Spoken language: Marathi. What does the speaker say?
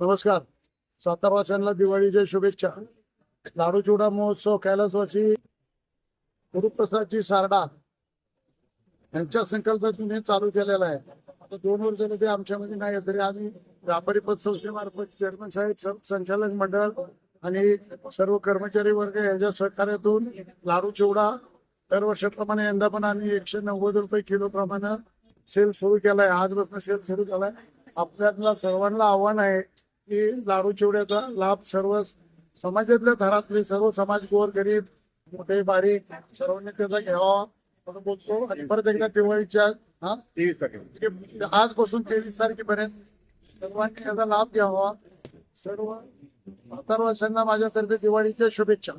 नमस्कार. सातारवासियांना दिवाळीच्या शुभेच्छा. लाडू चिवडा महोत्सव कैलासवासी गुरुप्रसादजी सारडा यांच्या संकल्पातून हे चालू केलेलं आहे. आता दोन वर्ष ते आमच्यामध्ये नाही आहे, तरी आम्ही व्यापारी पतसंस्थेमार्फत चेअरमन साहेब संचालक मंडळ आणि सर्व कर्मचारी वर्ग यांच्या सहकार्यातून लाडू चिवडा दरवर्षाप्रमाणे यंदा पण आम्ही एकशे नव्वद रुपये किलो प्रमाणे सेल सुरू केलाय आजपासून सेल सुरू केलाय. आपल्याला सर्वांना आव्हान आहे की लाडू चिवड्याचा लाभ सर्व समाजातल्या थरातले सर्व समाज गोर गरीब मोठे बारीक सर्वांनी त्याचा घ्यावा म्हणून बोलतो. आणि परत एकदा दिवाळीच्या हा? ते आजपासून तेवीस तारखेपर्यंत सर्वांनी त्याचा लाभ घ्यावा. सर्व म्हातारवासियांना माझ्यातर्फे दिवाळीच्या शुभेच्छा.